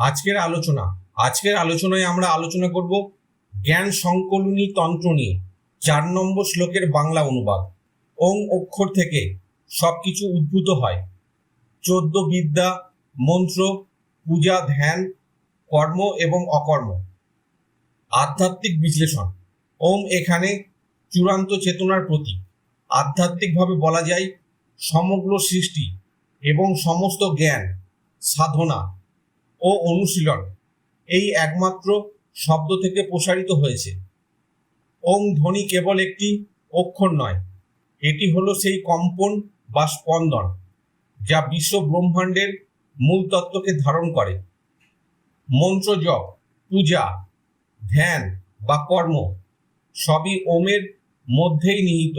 আজকের আলোচনা, আজকের আলোচনায় আমরা আলোচনা করব জ্ঞান সংকলনী তন্ত্র নিয়ে, চার নম্বর শ্লোকের বাংলা অনুবাদ। ওং অক্ষর থেকে সবকিছু উদ্ভূত হয়। চোদ্দ বিদ্যা, মন্ত্র, পূজা, ধ্যান, কর্ম এবং অকর্ম। আধ্যাত্মিক বিশ্লেষণ। ওম এখানে চূড়ান্ত চেতনার প্রতীক। আধ্যাত্মিকভাবে বলা যায় সমগ্র সৃষ্টি এবং সমস্ত জ্ঞান, সাধনা ও অনুশীলন। এই একমাত্র শব্দ থেকে প্রসারিত হয়েছে। ওং ধ্বনি কেবল একটি অক্ষর নয়, এটি হলো সেই কম্পন বা স্পন্দন যা বিশ্ব ব্রহ্মাণ্ডের মূল তত্ত্বকে ধারণ করে। মন্ত্র জপ, পূজা, ধ্যান বা কর্ম সবই ওমের মধ্যেই নিহিত।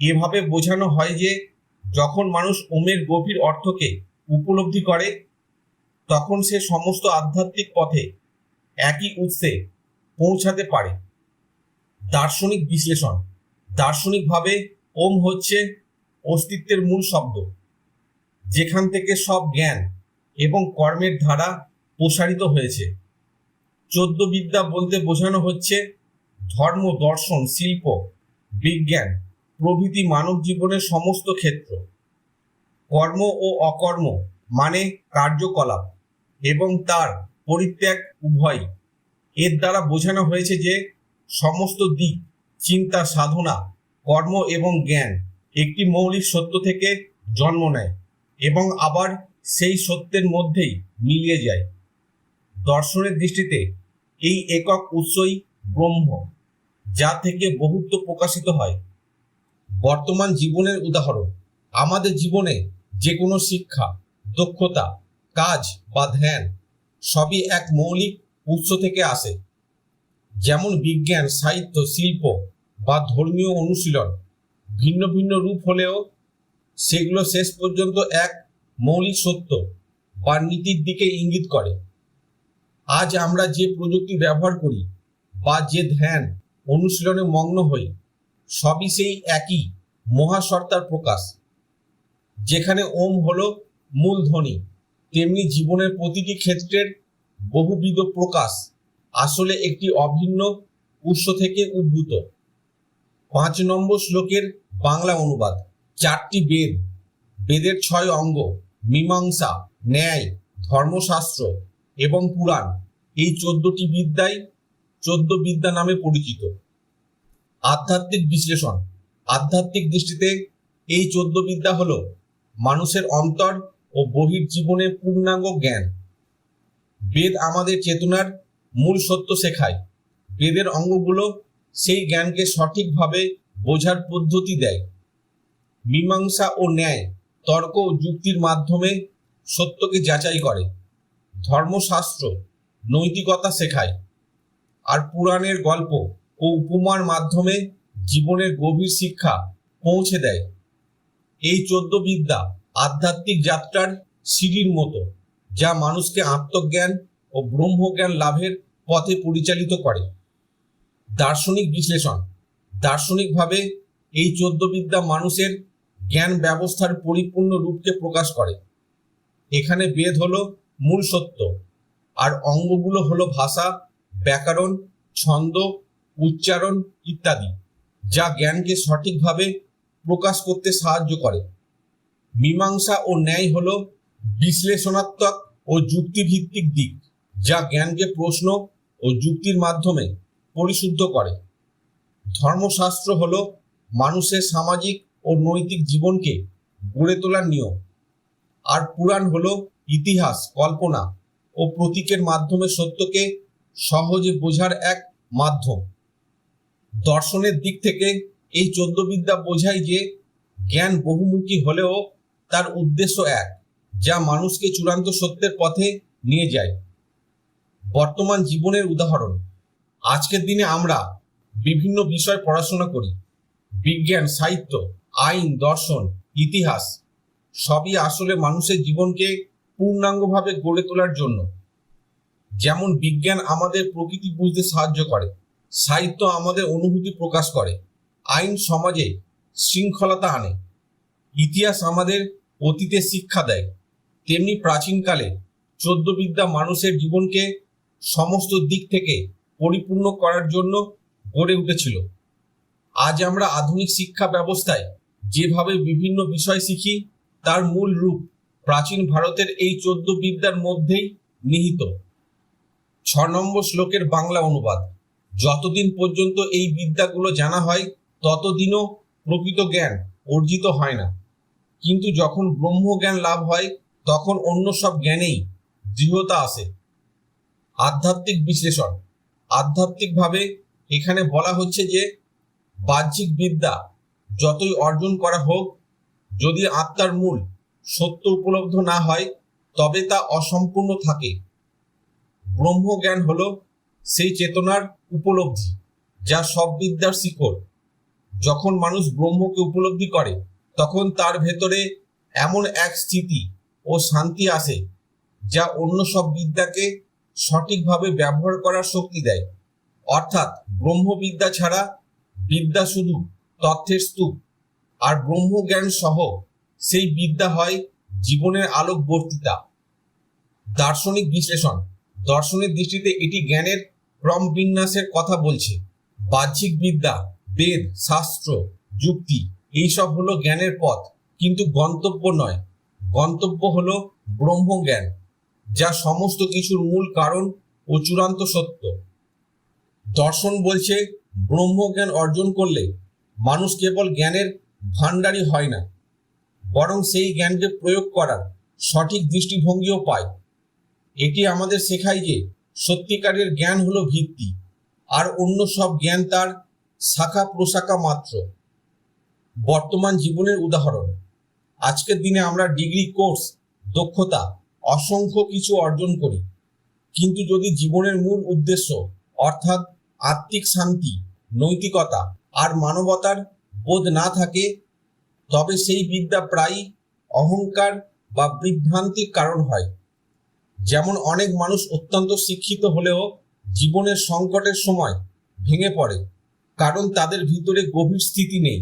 এভাবে বোঝানো হয় যে যখন মানুষ ওমের গভীর অর্থকে উপলব্ধি করে তখন সে সমস্ত আধ্যাত্মিক পথে একই উৎসে পৌঁছাতে পারে। দার্শনিক বিশ্লেষণ। দার্শনিকভাবে ওম হচ্ছে অস্তিত্বের মূল শব্দ, যেখান থেকে সব জ্ঞান এবং কর্মের ধারা প্রসারিত হয়েছে। চোদ্দ বিদ্যা বলতে বোঝানো হচ্ছে ধর্ম, দর্শন, শিল্প, বিজ্ঞান, প্রভৃতি মানব জীবনের সমস্ত ক্ষেত্র। কর্ম ও অকর্ম মানে কার্যকলাপ। এবং তার পরিত্যাগ উভয়। এর দ্বারা বোঝানো হয়েছে যে সমস্ত দিক, চিন্তা, সাধনা, কর্ম এবং জ্ঞান একটি মৌলিক সত্য থেকে জন্ম নেয় এবং আবার সেই সত্যের মধ্যেই মিলিয়ে যায়। দর্শনের দৃষ্টিতে এই একক উৎসই ব্রহ্ম, যা থেকে বহুত্ব প্রকাশিত হয়। বর্তমান জীবনের উদাহরণ, আমাদের জীবনে যে কোনো শিক্ষা, দক্ষতা কাজ বা ধ্যান সবই এক মৌলিক উৎস থেকে আসে। যেমন বিজ্ঞান, সাহিত্য, শিল্প বা ধর্মীয় অনুশীলন ভিন্ন ভিন্ন রূপ হলেও সেগুলো শেষ পর্যন্ত এক মৌলিক সত্য বা নীতির দিকে ইঙ্গিত করে। আজ আমরা যে প্রযুক্তি ব্যবহার করি বা যে ধ্যান অনুশীলনে মগ্ন হই, সবই সেই একই মহাসর্তার প্রকাশ, যেখানে ওম হলো মূল ধ্বনি তেমনি জীবনের প্রতিটি ক্ষেত্রের বহুবিধ প্রকাশ আসলে একটি অভিন্ন উৎস থেকে উদ্ভূত। পাঁচ নম্বর শ্লোকের বাংলা অনুবাদ, চারটি বেদ, বেদের ছয় অঙ্গ, মীমাংসা, ন্যায়, ধর্মশাস্ত্র এবং পুরাণ, এই চোদ্দটি বিদ্যাই চোদ্দ বিদ্যা নামে পরিচিত। আধ্যাত্মিক বিশ্লেষণ, আধ্যাত্মিক দৃষ্টিতে এই চোদ্দ বিদ্যা হল মানুষের অন্তর ও বহির জীবনের পূর্ণাঙ্গ জ্ঞান। বেদ আমাদের চেতনার মূল সত্য শেখায়। বেদের অঙ্গগুলো সেই জ্ঞানকে সঠিকভাবে বোঝার পদ্ধতি দেয়। মীমাংসা ও ন্যায়, তর্ক ও যুক্তির মাধ্যমে সত্যকে যাচাই করে। ধর্মশাস্ত্র নৈতিকতা শেখায়। আর পুরাণের গল্প ও উপমার মাধ্যমে জীবনের গভীর শিক্ষা পৌঁছে দেয়। এই চোদ্দ বিদ্যা আধ্যাত্মিক যাত্রার সিঁড়ির মতো, যা মানুষকে আত্মজ্ঞান ও ব্রহ্মজ্ঞান লাভের পথে পরিচালিত করে। দার্শনিক বিশ্লেষণ। দার্শনিকভাবে এই চোদ্দ বিদ্যা মানুষের জ্ঞান ব্যবস্থার পরিপূর্ণ রূপকে প্রকাশ করে। এখানে বেদ হলো মূল সত্য, আর অঙ্গগুলো হলো ভাষা, ব্যাকরণ, ছন্দ, উচ্চারণ ইত্যাদি, যা জ্ঞানকে সঠিকভাবে প্রকাশ করতে সাহায্য করে। মীমাংসা ও ন্যায় হলো বিশ্লেষণাত্মক ও যুক্তিভিত্তিক দিক, যা জ্ঞানকে প্রশ্ন ও যুক্তির মাধ্যমে পরিশুদ্ধ করে। ধর্মশাস্ত্র হল মানুষের সামাজিক ও নৈতিক জীবনকে গড়ে তোলার নিয়ম। আর পুরাণ হল ইতিহাস, কল্পনা ও প্রতীকের মাধ্যমে সত্যকে সহজে বোঝার এক মাধ্যম। দর্শনের দিক থেকে এই চোদ্দ বিদ্যা বোঝায় যে জ্ঞান বহুমুখী হলেও তার উদ্দেশ্য এক, যা মানুষকে চূড়ান্ত সত্যের পথে নিয়ে যায়। বর্তমান জীবনের উদাহরণ, আজকের দিনে আমরা বিভিন্ন বিষয় পড়াশোনা করি। বিজ্ঞান, সাহিত্য, আইন, দর্শন, ইতিহাস, সবই আসলে মানুষের জীবনকে পূর্ণাঙ্গভাবে গড়ে তোলার জন্য। যেমন বিজ্ঞান আমাদের প্রকৃতি বুঝতে সাহায্য করে, সাহিত্য আমাদের অনুভূতি প্রকাশ করে, আইন সমাজে শৃঙ্খলতা আনে, ইতিহাস আমাদের অতীতের শিক্ষা দেয়। তেমনি প্রাচীনকালে চোদ্দ বিদ্যা মানুষের জীবনকে সমস্ত দিক থেকে পরিপূর্ণ করার জন্য গড়ে উঠেছিল। আজ আমরা আধুনিক শিক্ষা ব্যবস্থায় যেভাবে বিভিন্ন বিষয় শিখি, তার মূল রূপ প্রাচীন ভারতের এই চোদ্দ বিদ্যার মধ্যেই নিহিত। ছ নম্বর শ্লোকের বাংলা অনুবাদ। যতদিন পর্যন্ত এই বিদ্যাগুলো জানা হয়, ততদিনও প্রকৃত জ্ঞান অর্জিত হয় না। কিন্তু যখন ব্রহ্মজ্ঞান লাভ হয়, তখন অন্য সব জ্ঞানেই দৃঢ়তা আসে। আধ্যাত্মিক বিশ্লেষণ। আধ্যাত্মিকভাবে এখানে বলা হচ্ছে যে, বাহ্যিক বিদ্যা যতই অর্জন করা হোক, যদি আত্মার মূল সত্য উপলব্ধ না হয়, তবে তা অসম্পূর্ণ থাকে। ব্রহ্মজ্ঞান হল সেই চেতনার উপলব্ধি, যা সব বিদ্যার শিকড়। যখন মানুষ ব্রহ্মকে উপলব্ধি করে তখন তার ভেতরে এমন এক স্থিতি ও শান্তি আসে যা অন্য সব বিদ্যাকে সঠিকভাবে ব্যবহার করার শক্তি দেয়। অর্থাৎ ব্রহ্মবিদ্যা ছাড়া বিদ্যা শুধু তথ্যের স্তূপ আর ব্রহ্মজ্ঞান সহ সেই বিদ্যা হয় জীবনের আলোক বর্তিতা দার্শনিক বিশ্লেষণ। দর্শনের দৃষ্টিতে এটি জ্ঞানের ক্রম বিন্যাসের কথা বলছে। বাহ্যিক বিদ্যা, বেদ, শাস্ত্র, যুক্তি এইসব হলো জ্ঞানের পথ, কিন্তু গন্তব্য নয়। গন্তব্য হলো ব্রহ্মজ্ঞান, যা সমস্ত কিছুর মূল কারণ ও চূড়ান্ত সত্য। দর্শন বলছে, ব্রহ্মজ্ঞান অর্জন করলে মানুষ কেবল জ্ঞানের ভাণ্ডারই হয় না, বরং সেই জ্ঞানকে প্রয়োগ করার সঠিক দৃষ্টিভঙ্গিও পায়। এটি আমাদের শেখায় যে সত্যিকারের জ্ঞান হলো ভিত্তি, আর অন্য সব জ্ঞান তার শাখা প্রশাখা মাত্র। বর্তমান জীবনের উদাহরণ। আজকের দিনে আমরা ডিগ্রি, কোর্স, দক্ষতা অসংখ্য কিছু অর্জন করি। কিন্তু যদি জীবনের মূল উদ্দেশ্য অর্থাৎ আত্মিক শান্তি, নৈতিকতা আর মানবতার বোধ না থাকে, তবে সেই বিদ্যা প্রায়ই অহংকার বা বিভ্রান্তির কারণ হয়। যেমন অনেক মানুষ অত্যন্ত শিক্ষিত হলেও জীবনের সংকটের সময় ভেঙে পড়ে, কারণ তাদের ভিতরে গভীর স্থিতি নেই।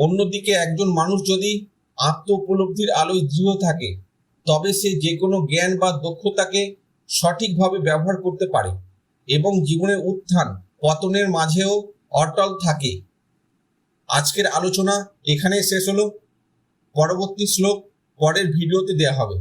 অন্যদিকে একজন মানুষ যদি আত্ম উপলব্ধির আলোয় দৃঢ় থাকে, তবে সে যে কোনো জ্ঞান বা দক্ষতাকে সঠিকভাবে ব্যবহার করতে পারে এবং জীবনের উত্থান পতনের মাঝেও অটল থাকে। আজকের আলোচনা এখানেই শেষ হলো। পরবর্তী শ্লোক পরের ভিডিওতে দেয়া হবে।